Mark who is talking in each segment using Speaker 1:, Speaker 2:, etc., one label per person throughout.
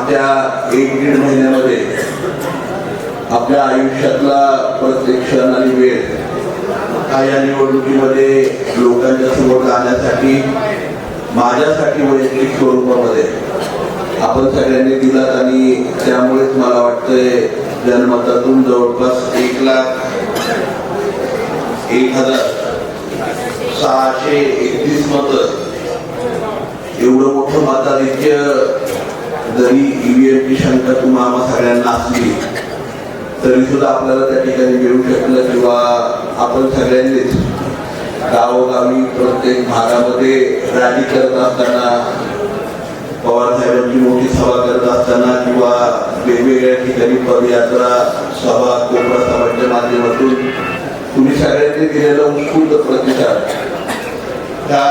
Speaker 1: मागच्या एक दीड महिन्यामध्ये आपल्या आयुष्यातला प्रत्येक क्षण आणि वेळ हा या निवडणुकीमध्ये लोकांच्या समोर जाण्यासाठी माझ्यासाठी वैयक्तिक स्वरूपामध्ये आपण सगळ्यांनी दिलात आणि त्यामुळेच मला वाटतंय जनमतातून जवळपास एक लाख एक हजार सहाशे एकतीस मत एवढं मोठं मताधिक्य जरी ईव्हीएमची शंका तुम्हा सगळ्यांना असली तरी सुद्धा आपल्याला त्या ठिकाणी मिळू शकलं किंवा आपण सगळ्यांनीच गावोगावी प्रत्येक भागामध्ये रॅली करत असताना पवार साहेबांची मोठी सभा करत असताना किंवा वेगवेगळ्या ठिकाणी पदयात्रा सभा कोपरा सभांच्या माध्यमातून तुम्ही सगळ्यांनी दिलेला उत्स्फूर्त प्रतिसाद. त्या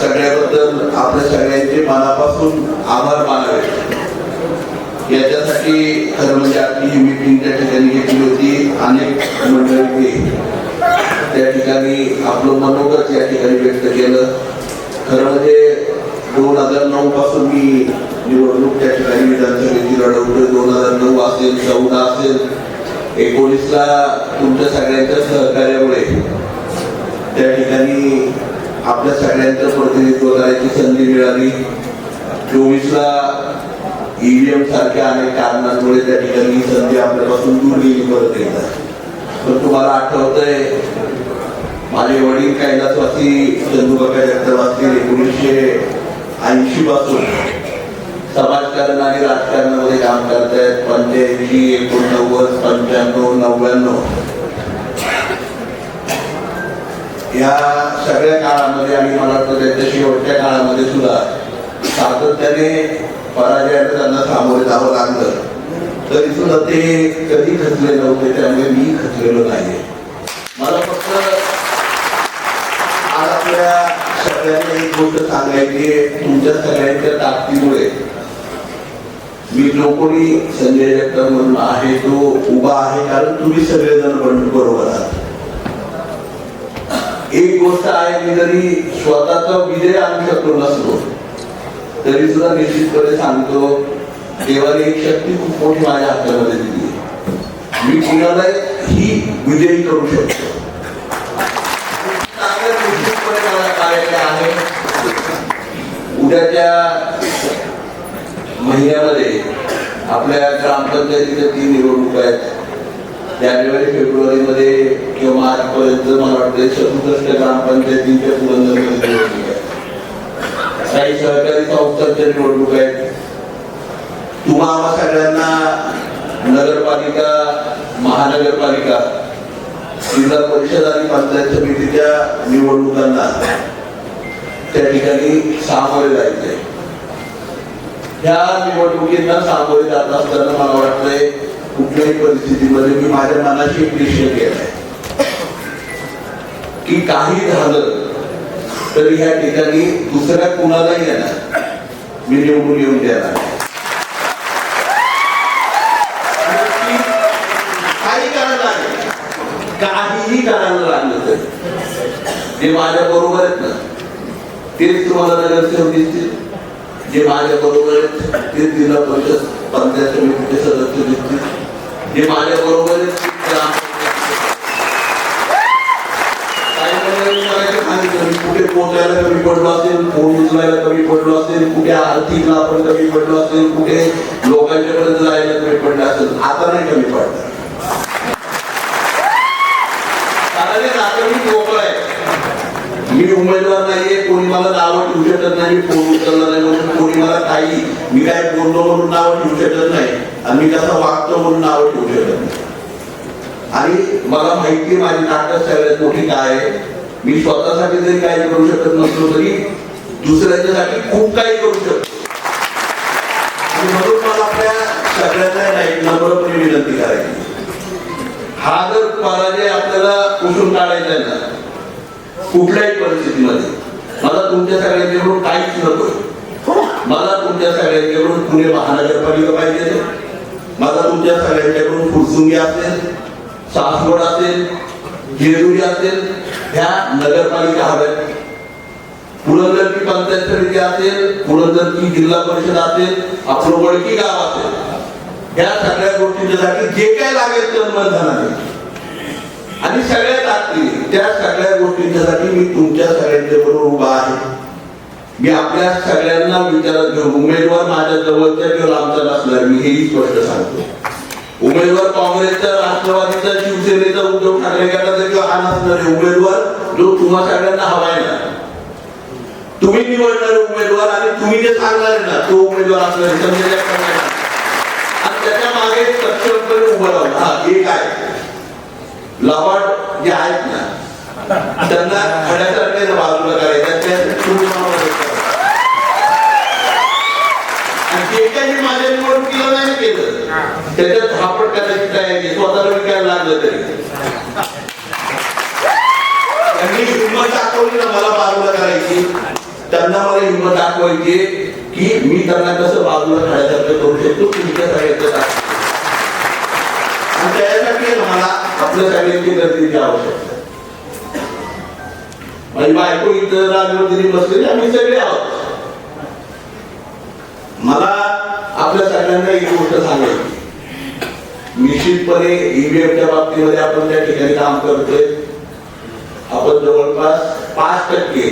Speaker 1: सगळ्याबद्दल आपल्या सगळ्यांचे मनापासून आभार मानावे. याच्यासाठी खरं म्हणजे आपली ही मीटिंग त्या ठिकाणी घेतली होती अनेक मंडळी त्या ठिकाणी आपलं मनोगत या ठिकाणी व्यक्त केलं. खरं म्हणजे दोन हजार नऊ पासून मी निवडणूक त्या ठिकाणी विधानसभेची लढवतोय. दोन हजार नऊ असेल चौदा असेल एकोणीसला तुमच्या सगळ्यांच्या सहकार्यामुळे त्या ठिकाणी आपल्या सगळ्यांचं प्रतिनिधित्व करायची संधी मिळाली. चोवीसला ईव्हीएम सारख्या अनेक कारणांमुळे त्या ठिकाणी संधी आपल्यापासून दूर गेली परत एकदा. पण तुम्हाला आठवतंय माझे वडील कैलासवासी चंदूबाका जगदवासी एकोणीसशे ऐंशी पासून समाजकारण आणि राजकारणामध्ये काम करतायत. पंच्याऐंशी एकोणनव्वद पंच्याण्णव नव्याण्णव. या सगळ्या काळामध्ये आणि मला वाटतं त्यांच्या शेवटच्या काळामध्ये सुद्धा सातत्याने पराजयाला त्यांना सामोरे जावं लागलं. तरी सुद्धा ते कधी खचले नव्हते त्यामुळे मी खचलेलो नाही मला फक्त आज आपल्या सगळ्यांना एक गोष्ट सांगायची तुमच्या सगळ्यांच्या ताकदीमुळे. मी जो कोणी संजय जगताप म्हणून आहे तो उभा आहे कारण तुम्ही सगळेजण बंड बरोबर आहात. एक गोष्ट आहे मी जरी स्वतःचा विजय आणू शकलो नसलो तरी सुद्धा निश्चितपणे सांगतो देवाने एक शक्ती खूप मोठी माझ्या हातामध्ये दिली मी कुणाला ही विजयी करू शकतो. उद्याच्या महिन्यामध्ये आपल्या ग्रामपंचायतीच्या तीन निवडणूक आहेत. जानेवारी फेब्रुवारी मध्ये किंवा मार्च पर्यंत मला वाटतं सदुसष्ट ग्रामपंचायतींच्या निवडणूक आहे काही सहकारी संस्थांच्या निवडणूक आहेत. तुम्हा आम्हा सगळ्यांना नगरपालिका महानगरपालिका जिल्हा परिषद आणि पंचायत समितीच्या निवडणुकांना त्या ठिकाणी सामोरे जायचे. ह्या निवडणुकींना सामोरे जात असताना मला वाटतंय कुठल्याही परिस्थितीमध्ये मी माझ्या मनाशी एक निश्चय केलाय. की काही झालं तरी ह्या ठिकाणी दुसऱ्या कुणालाही येणार. मी निवडून येऊन द्यायला काही काहीही करायला लागलं तर. जे माझ्या बरोबर आहेत ना तेच तुम्हाला नगरसेवक दिसतील. जे माझ्या बरोबर आहेत तेच जिल्हा परिषद पंचायत समितीचे सदस्य दिसतील. जे माझ्या बरोबर आहेत तेच ग्रामपंचायतीचे. काही मंडळी मला सांगितलं मी पोहोचायला कमी पडलो असेल फोन उचलायला कमी पडलो असेल कुठे आर्थिकला आपण कमी पडलो असेल कुठे लोकांच्यापर्यंत जायला कमी पडलं असेल आता नाही कमी पडलं. मी उमेदवार नाहीये कोणी मला नावं ठेवू शकत नाही फोन उचलला नाही म्हणून कोणी मला काही मी काय बोललो म्हणून नावं ठेवू शकत नाही आणि मी कसा वागतो म्हणून नावं ठेवू शकत नाही. आणि मला माहिती माझी ताकद सगळ्यात मोठी काय आहे? मी स्वतःसाठी जरी काही करू शकत नसलो तरी दुसऱ्याच्यासाठी खूप काही करू शकतो. आणि म्हणून मला आपल्या सगळ्यांना नाही नम्रपणे विनंती करायची. हा जर पराजय आपल्याला पुसून काढायचा आहे ना कुठल्याही परिस्थितीमध्ये मला तुमच्या सगळ्यांच्याकडून काहीच नको मला तुमच्या सगळ्यांच्याकडून पुणे महानगरपालिका पाहिजे मला तुमच्या सगळ्यांच्याकडून फुरसुंगी असेल सासवड असेल जेजुरी असेल ह्या नगरपालिका हव्यात. पुरंदरची पंचायत समिती असेल पुरंदरची जिल्हा परिषद असेल आपलं वडकी गाव असेल. या सगळ्या गोष्टींच्यासाठी जे काय लागेल तर मन धनाने आणि सगळ्यात आखरी त्या सगळ्या गोष्टींच्यासाठी मी तुमच्या सगळ्यांच्या बरोबर उभा आहे. मी आपल्या सगळ्यांना विचारात घेऊन उमेदवार माझ्या जवळच्या किंवा लांबचा नसणार मी हेही स्पष्ट सांगतो. उमेदवार काँग्रेसचा राष्ट्रवादीचा शिवसेनेचा उद्धव ठाकरे गटाचा किंवा हा नसणारे उमेदवार जो तुम्हा सगळ्यांना हवा आहे ना. तुम्ही निवडणारे उमेदवार आणि तुम्ही जे सांगणार ना तो उमेदवार असणार आणि त्याच्यामागे सक्षमपणे उभं राहून हा एक आहे. लबाड जे आहेत ना त्यांना खड्यासारखे बाजूला करायचं त्या तुम्ही मला मदत करा. आणि जे काही मी माझ्या निवडणुकीला नाही केलं त्याच्यात हा प्रकार तयारी स्वतःला विकायला लागलं तरी. त्यांनी हिंमत दाखवली ना मला बाजूला करायची. त्यांना मला हिंमत दाखवायची की मी त्यांना कसं बाजूला खाण्यासारखं करू शकतो तुमच्या सगळ्याचं आणि त्याच्यासाठी मला आपल्या सगळ्यांची गर्दीची आवश्यकता. आहे. माझी बायको इथं राजवतीने बसलेली आम्ही सगळे आहोत. मला आपल्या सगळ्यांना एक गोष्ट सांगायची. निश्चितपणे ईव्हीएमच्या बाबतीमध्ये आपण त्या ठिकाणी काम करतोय. आपण जवळपास पाच टक्के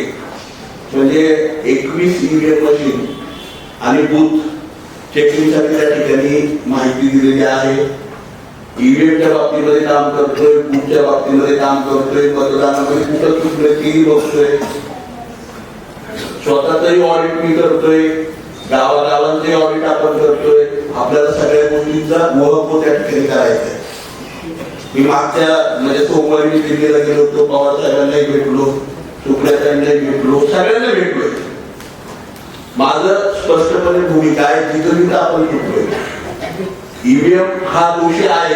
Speaker 1: म्हणजे एकवीस ईव्हीएम मशीन आणि बूथ चेकिंगसाठी त्या ठिकाणी माहिती दिलेली आहे. ईव्हीएमच्या बाबतीमध्ये काम करतोय बूथच्या बाबतीमध्ये काम करतोय मतदानामध्ये कुठं चुकलं तेही बघतोय. स्वतःचंही ऑडिट मी करतोय गावागावांचे ऑडिट आपण करतोय. आपल्याला सगळ्या गोष्टींचा महत्त्व त्या ठिकाणी करायचा आहे. मी मागच्या म्हणजे सोमवारी मी दिल्लीला गेलो होतो पवार साहेबांनाही भेटलो सुप्रियाताईंनाही भेटलो सगळ्यांना भेटलोय. माझं स्पष्टपणे भूमिका आहे जिथं तिथं आपण चुकलोय ईव्हीएम हा दोषी आहे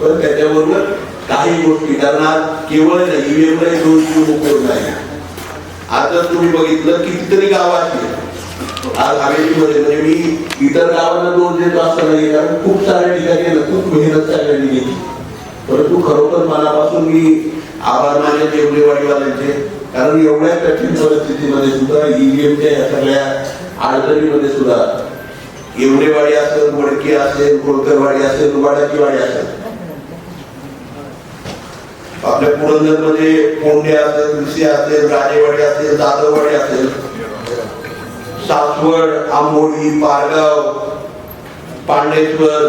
Speaker 1: पण त्याच्याबरोबर काही गोष्टी कारण आज केवळ ईव्हीएमला दोष उपयोग नाही. आता तुम्ही बघितलं कितीतरी गावात आज हवेलीमध्ये म्हणजे मी इतर गावांना दोष देत असताना नाही कारण खूप साऱ्या ठिकाणी खूप मेहनत सगळ्यांनी घेतली परंतु खरोखर मनापासून मी आभार मानले जेवढेवाडीवाल्यांचे कारण एवढ्या कठीण परिस्थितीमध्ये सुद्धा ईव्हीएमच्या या सगळ्या अडचणीमध्ये सुद्धा एवढेवाडी असेल वडकी असेल कोळकरवाडी असेल वाड्याची वाडी असेल. आपल्या पुरंदरमध्ये कोंडे असेल कृषी असेल राजेवाडी असेल जाधववाडी असेल सासवड आंबोळी पारगाव पांडेश्वर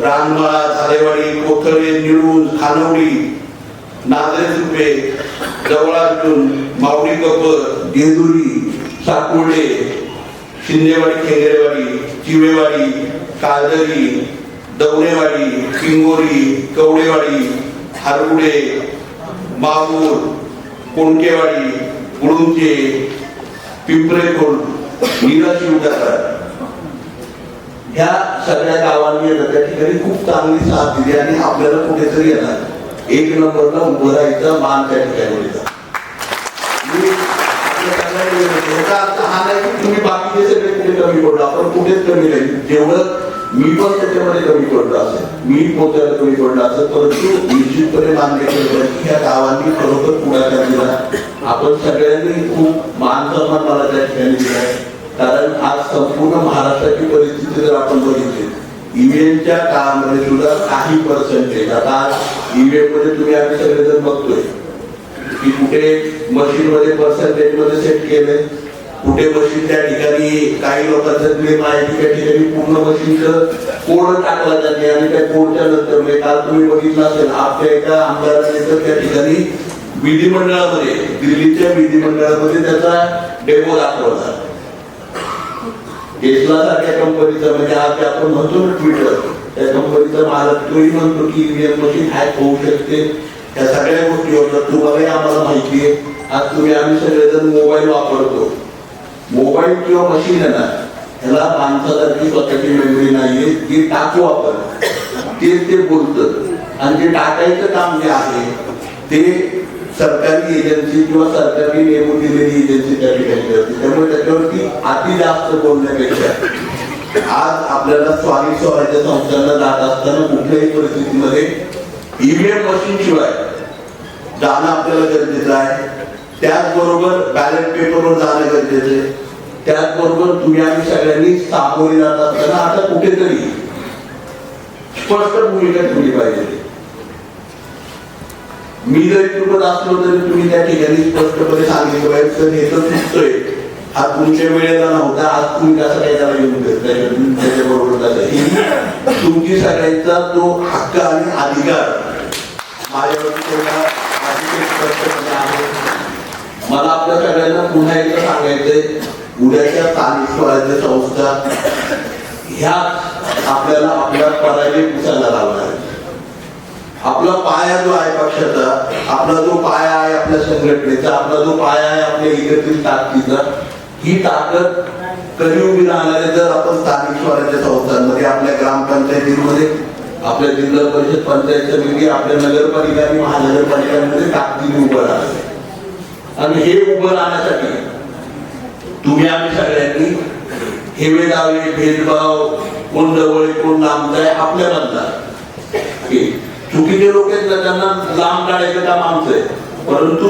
Speaker 1: रानमाळा झालेवाडी कोथळे निळूज खानवडी नांदरे सुपे जवळार्जुन मावडी कपर देदुरी साकुर्डे शिंदेवाडी खेंगरेवाडी चिवेवाडी काळदरी दवणेवाडी किंगोरी कवडेवाडी हरगुडे माहूर कोणकेवाडी गुळुंचे पिंपरेखोल मीराची उदाहरण ह्या सगळ्या गावांनी आहे त्या ठिकाणी खूप चांगली साथ दिली आणि आपल्याला कुठेतरी येणार. एक नंबरला उभं राहायचा मान त्या ठिकाणी होता हा नाही तुम्ही बाकीचे सगळे कुठे कमी पडलो आपण कुठेच कमी नाही. जेवढं मी पण त्याच्यामध्ये कमी पडलो असेल मी पोचायला कमी पडलो असेल परंतु निश्चितपणे मान्य केलं पाहिजे की गावांनी खरोखर पुढाकार दिला. आपण सगळ्यांनी खूप मान सन्मान मला त्या ठिकाणी दिलाय. कारण आज संपूर्ण महाराष्ट्राची परिस्थिती जर आपण बघितली ईव्हीएमच्या काळामध्ये सुद्धा काही पर्सेंटेज आता ईव्हीएममध्ये तुम्ही आम्ही सगळेजण बघतोय की कुठे मशीन मध्ये पर्सेंटेजमध्ये सेट केले कुठे मशीन त्या ठिकाणी काही लोकांचं क्लेम आहे की त्या ठिकाणी पूर्ण मशीनचं कोड टाकला जाते आणि त्या कोडच्या नंतर म्हणजे काल तुम्ही बघितलं असेल आपल्या एका आमदाराने तर त्या ठिकाणी विधिमंडळामध्ये दिल्लीच्या विधिमंडळामध्ये त्याचा डेमो दाखवला. टेस्ला सारख्या कंपनीचा म्हणजे आज आपण म्हणतो ना ट्विटर त्या कंपनीचा मालक तोही म्हणतो की ईव्हीएम मशीन हॅक होऊ शकते. या सगळ्या गोष्टी होतात. तुम्हालाही आम्हाला माहिती आहे. आज तुम्ही आम्ही सगळेजण मोबाईल वापरतो. मोबाईल किंवा मशीन आहे ना ह्याला माणसासारखी स्वतःची मेमरी नाहीये. जे टाकू आपण ते ते बोलतं आणि जे टाकायचं काम जे आहे ते सरकारी एजन्सी किंवा सरकारी नेमून दिलेली एजन्सी त्या ठिकाणी करते त्यामुळे त्याच्यावरती अति जास्त बोलण्यापेक्षा आज आपल्याला स्वामी स्वराज्य संस्थांना जात असताना कुठल्याही परिस्थितीमध्ये ईव्हीएम मशीन शिवाय जाणं आपल्याला गरजेचं आहे. त्याचबरोबर बॅलेट पेपरवर जाणं गरजेचं आहे. त्याचबरोबर तुम्ही आम्ही सगळ्यांनी सामोरे जात असताना आता कुठेतरी स्पष्ट भूमिका ठेवली पाहिजे. मी जरी चुकत असलो तरी तुम्ही त्या ठिकाणी स्पष्टपणे सांगितलं पाहिजे तर हे तर चुकतोय हा तुमच्या वेळेला नव्हता आज तुम्ही कसं काय त्याला येऊन देत म्हणजे त्याच्याबरोबर कसं तुमची सगळ्यांचा तो हक्क आणि अधिकार माझ्यावरती स्पष्टपणे आहे. मला आपल्या सगळ्यांना पुन्हा एकदा सांगायचंय उद्याच्या स्थानिक स्वराज्य संस्था ह्या आपल्याला आपला पराजय पुसायला लावणार आपला पाया जो आहे पक्षाचा आपला जो पाया आहे आपल्या संघटनेचा आपला जो पाया आहे आपल्या एकत्रित ताकदीचा ही ताकद कधी उभी राहणार जर आपण स्थानिक स्वराज्य संस्थांमध्ये आपल्या ग्रामपंचायतीमध्ये आपल्या जिल्हा परिषद पंचायत समिती आपल्या नगरपालिका आणि महानगरपालिकांमध्ये ताकदीने उभं राहणार आणि हे उभं राहण्यासाठी तुम्ही आम्ही सगळ्यांनी हेवे डावे भेदभाव कोण जवळ कोण लांब आहे आपल्या बंदा चुकीचे लोक आहेत ना त्यांना लांब काढायचं काम आमचं आहे परंतु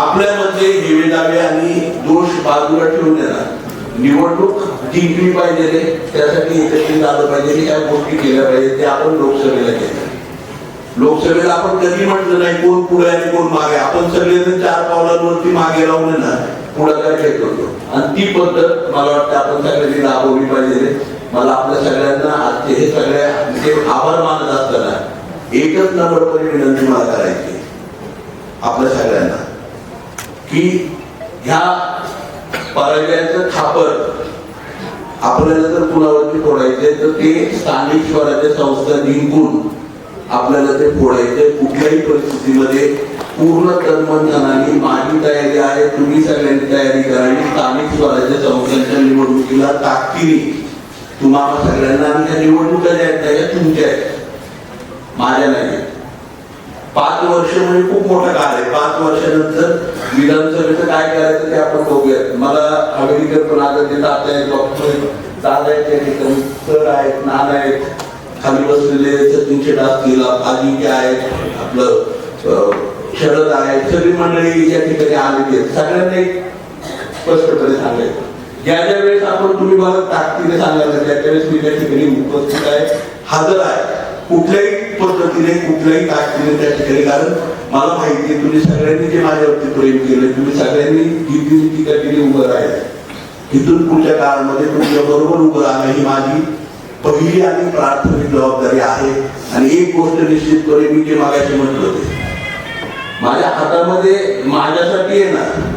Speaker 1: आपल्यामध्ये हेवे दावे आणि दोष बाजूला ठेवून देणार. निवडणूक जिंकली पाहिजे रे त्यासाठी एकत्रित आलं पाहिजे त्या गोष्टी केल्या पाहिजे ते आपण लोकसभेला केलं लोकसभेला आपण कधी म्हटलं नाही कोण पुढे आणि कोण मागे. आपण सगळेजण चार पावलांवरती मागे लावून येणार ना पुढाकार घेत होतो. आणि ती पद्धत मला वाटतं आपण सगळ्यांनी राबवली पाहिजे मला आपल्या सगळ्यांना आजचे हे सगळ्या आभार मानत असताना एकच नम्रपणे विनंती मला करायची आपल्या सगळ्यांना की ह्या पराजयाचं खापर आपल्याला जर कुणावरती फोडायचे तर ते स्थानिक स्वराज्य संस्था जिंकून आपल्याला ते फोडायचे कुठल्याही परिस्थितीमध्ये पूर्ण तन्मनधनाने माझी तयारी आहे तुम्ही सगळ्यांनी तयारी करावी स्थानिक स्वराज्य संस्थांच्या निवडणुकीला ताकदीने तुम्हाला सगळ्यांना आणि त्या निवडणुका ज्या आहेत त्या तुमच्या आहेत. माझ्या नाही पाच वर्ष म्हणजे खूप मोठा काळ आहे. पाच वर्षानंतर विधानसभेचं काय करायचं ते आपण बघूयात. मला अमेरिकेत पण आता ते आहेत डॉक्टर दादा आहेत त्या ठिकाणी. सर आहेत नाना आहेत. खाली बसलेले सचिन शेट असतील अजिंक्य आहेत आपलं शरद आहेत. सगळी मंडळी या ठिकाणी आलेली आहेत. सगळ्यांना एक स्पष्टपणे सांगायचं. ज्या ज्या वेळेस आपण तुम्ही मला ताकदीने सांगायला त्या त्यावेळेस मी त्या ठिकाणी उपस्थित आहे. हजर आहे. कुठल्याही पद्धतीने कुठल्याही ताकदीने त्या ठिकाणी. कारण मला माहिती आहे तुम्ही सगळ्यांनी जे माझ्यावरती प्रेम केले तुम्ही सगळ्यांनी जिद्दी टीकाटीने उभं राहिले. इथून पुढच्या काळामध्ये तुमच्या बरोबर उभं राहणं ही माझी पहिली आणि प्राथमिक जबाबदारी आहे. आणि एक गोष्ट निश्चितपणे मी जे मागायचे म्हटलं होते. माझ्या हातामध्ये माझ्यासाठी येणार. ना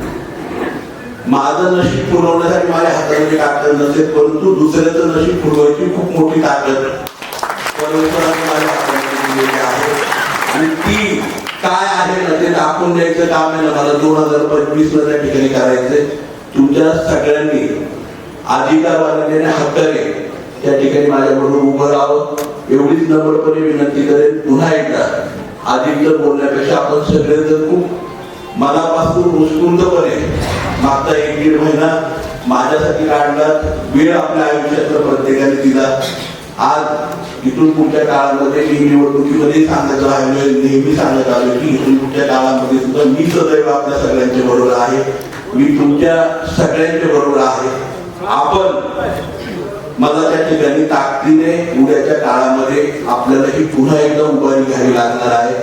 Speaker 1: माझं नशीब पुरवण्यासाठी माझ्या हातामध्ये ताकद नसेल परंतु दुसऱ्याचं नशीब पुरवायची खूप मोठी ताकद माझ्या दिलेली आहे आणि ती काय आहे ना ते दाखवून द्यायचं काम आहे ना मला दोन हजार पंचवीसला त्या ठिकाणी करायचंय. तुमच्या सगळ्यांनी अधिकार बांधलेल्या हक्काने त्या ठिकाणी माझ्याबरोबर उभं राहावं. एवढीच नम्रपणे विनंती करेन पुन्हा एकदा अधिक बोलण्यापेक्षा आपण सगळे जर खूप मनापासून उत्स्फूर्तपणे मागचा एक दीड महिना माझ्यासाठी काढला वेळ आपल्या आयुष्यातला प्रत्येकाने दिला. आज इथून पुढच्या काळामध्ये मी निवडणुकीमध्ये सांगत राहिलो नेहमी सांगत आलो की इथून पुढच्या काळामध्ये सुद्धा मी सदैव आपल्या सगळ्यांच्या बरोबर आहे. मी तुमच्या सगळ्यांच्या बरोबर आहे. आपण मला त्या ठिकाणी ताकदीने उद्याच्या काळामध्ये आपल्याला ही पुन्हा एकदा उभारी घ्यावी लागणार आहे.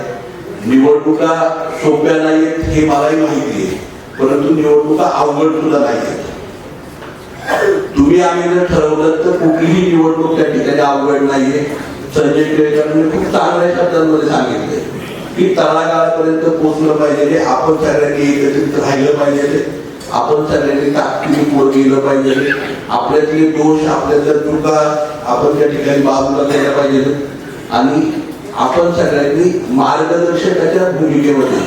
Speaker 1: निवडणुका सोप्या नाहीत हे मलाही माहिती आहे. परंतु निवडणुका अवघड सुद्धा नाहीत तुम्ही आम्ही जर ठरवलं तर कुठलीही निवडणूक त्या ठिकाणी अवघड नाहीये. संजय केळकरांनी खूप चांगल्या शब्दांमध्ये सांगितले की तळागाळापर्यंत पोहोचलं पाहिजे आपण सगळ्यांनी एकत्रित राहिलं पाहिजे. आपण सगळ्यांनी ताकदीने पुढे गेलं पाहिजे. आपल्यातले दोष आपल्यातल्या चुका आपण त्या ठिकाणी बाजूला केल्या पाहिजे आणि आपण सगळ्यांनी मार्गदर्शकाच्या भूमिकेमध्ये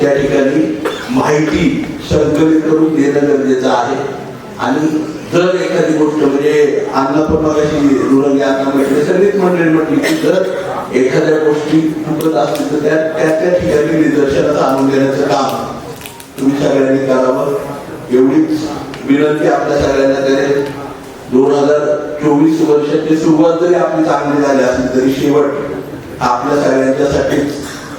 Speaker 1: त्या ठिकाणी माहिती संकलित करून देणं गरजेचं आहे. आणि जर एखादी गोष्ट म्हणजे अन्न पण मगाशी दुरंगी अन्न म्हटले सगळीच मंडळी म्हटली की जर एखाद्या गोष्टी चुकत असतील तर त्या त्या त्या ठिकाणी निदर्शनाचं आणून देण्याचं काम तुम्ही सगळ्यांनी करावं. एवढीच विनंती आपल्या सगळ्यांना करेल दोन हजार चोवीस वर्षाची सुरुवात जरी आपली चांगली झाली असेल तरी शेवट आपल्या सगळ्यांच्यासाठीच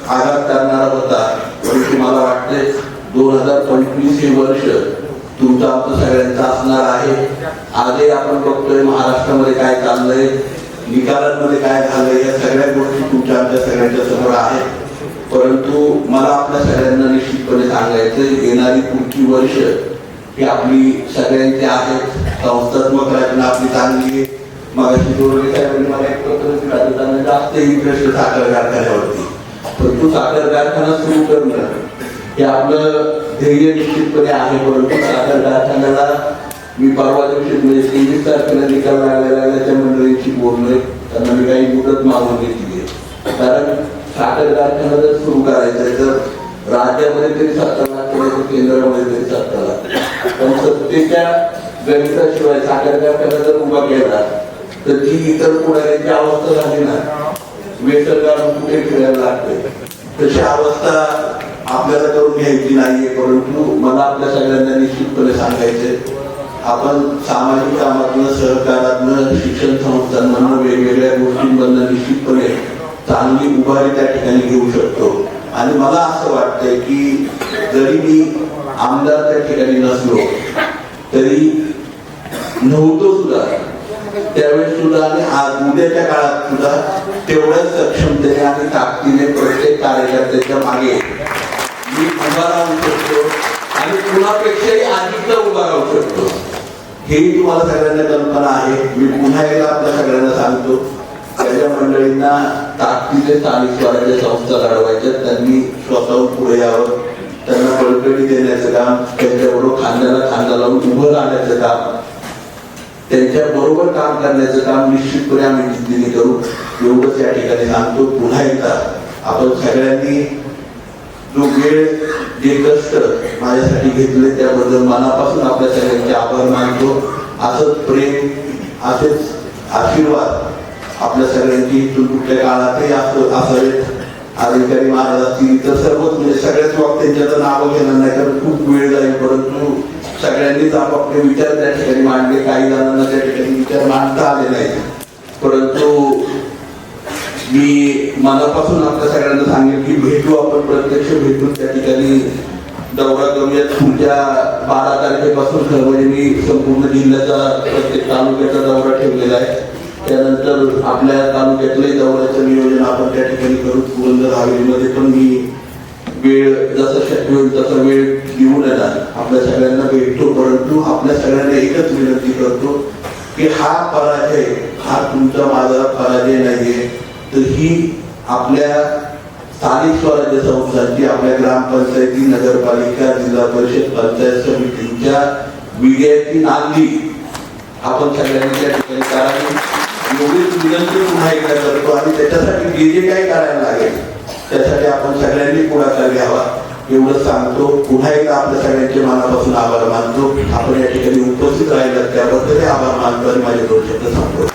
Speaker 1: आघात करणारा होता परंतु मला वाटते दोन हजार पंचवीस हे वर्ष तुमचा आमचं सगळ्यांचा असणार आहे. आजही आपण बघतोय महाराष्ट्रामध्ये काय चाललंय निकालांमध्ये काय झालंय या सगळ्या गोष्टी तुमच्या आमच्या सगळ्यांच्या समोर आहेत. परंतु मला आपल्या सगळ्यांना निश्चितपणे सांगायचं येणारी पुढची वर्ष ही आपली सगळ्यांची आहेत संस्थात्मक रचना आपली चांगली आहे. मगाशी जोडले साहेबांनी मला एक पत्र जास्त इंटरेस्ट साखर कारखान्यावरती. परंतु साखर कारखाना सुरू करणं हे आपलं ध्येय निश्चितपणे आहे परंतु साखर कारखान्याला मी परवा दिवशी म्हणजे तेवीस तारखेला निकाल लागलेला त्या मंडळींशी बोललोय. त्यांना मी काही मुदत मागून घेतली आहे. कारण साखर कारखाना जर सुरू करायचा आहे तर राज्यामध्ये तरी सत्ता लागते केंद्रामध्ये तरी सत्ता लागते. पण सत्तेच्या गणिताशिवाय साखर कारखाना जर उभा केला तर ती इतर पुढाऱ्यांची अवस्था झाली ना. वेतन कुठे फिरायला लागते? तशी अवस्था आपल्याला करून घ्यायची नाहीये परंतु मला आपल्या सगळ्यांना निश्चितपणे सांगायचे आपण सामाजिक कामातनं सहकारातनं शिक्षण संस्थांमधनं वेगवेगळ्या गोष्टींमधनं निश्चितपणे चांगली उभारी त्या ठिकाणी घेऊ शकतो. आणि मला असं वाटतंय की जरी मी आमदार त्या ठिकाणी नसलो तरी नव्हतो सुद्धा. त्यावेळेस सुद्धा आणि आज उद्याच्या काळात सुद्धा तेवढ्याच सक्षमतेने आणि ताकदीने प्रत्येक कार्यकर्त्याच्या मागे मी उभा राहू शकतो आणि कुणापेक्षाही अधिक उभा राहू शकतो. हेही तुम्हाला सगळ्यांना कल्पना आहे. मी पुन्हा एकदा आपल्या सगळ्यांना सांगतो. त्याच्या मंडळींना ताकदीने स्थानिक स्वराज्य संस्था लढवायच्या त्यांनी स्वतःहून पुढे यावं. त्यांना बळकटी देण्याचं काम त्यांच्याबरोबर खांद्याला खांदा लावून उभं राहण्याचं काम. त्यांच्या बरोबर काम करण्याचं काम निश्चितपणे आम्ही जिद्दीने करू. एवढंच या ठिकाणी सांगतो. पुन्हा एकदा आपण सगळ्यांनी जो वेळ जे कष्ट माझ्यासाठी घेतले त्याबद्दल मनापासून आपल्या सगळ्यांचे आभार मानतो. असंच प्रेम असेच आशीर्वाद आपल्या सगळ्यांची इथून कुठल्या काळातही असं असावेत. अधिकारी महाराज असतील इतर सर्वच म्हणजे सगळ्याच वक्त्यांच्या नावं घेणार नाही कारण खूप वेळ जाईल परंतु सगळ्यांनीच आपापले विचार त्या ठिकाणी मांडले. काही जणांना त्या ठिकाणी विचार मांडता आले नाही परंतु मी मनापासून आपल्या सगळ्यांना सांगेल की भेटू आपण प्रत्यक्ष भेटून त्या ठिकाणी दौरा करूयात. पुढच्या बारा तारखेपासून खरं म्हणजे मी संपूर्ण जिल्ह्याचा प्रत्येक तालुक्याचा दौरा ठेवलेला आहे. त्यानंतर आपल्या तालुक्यातलंही दौऱ्याचं नियोजन आपण त्या ठिकाणी करू. पुरंदर हवेलीमध्ये पण मी वेळ जसं शक्य होईल तसा वेळ घेऊन येणार आपल्या सगळ्यांना भेटतो परंतु आपल्या सगळ्यांना एकच विनंती करतो की हा पराजय हा तुमचा माझा पराजय नाहीये. तर ही आपल्या स्थानिक स्वराज्य संस्थांची आपल्या ग्रामपंचायती नगरपालिका जिल्हा परिषद पंचायत समितींच्या विजयाची नांदी आपण सगळ्यांनी त्या ठिकाणी करावी. एवढीच विनंती पुन्हा एकदा करतो आणि त्याच्यासाठी जे जे काही करायला लागेल त्यासाठी आपण सगळ्यांनी पुढाकार घ्यावा. एवढं सांगतो. पुन्हा एकदा आपल्या सगळ्यांचे मनापासून आभार मानतो. आपण या ठिकाणी उपस्थित राहिलात त्याबद्दलही आभार मानतो आणि माझे दोन शब्द सांगतो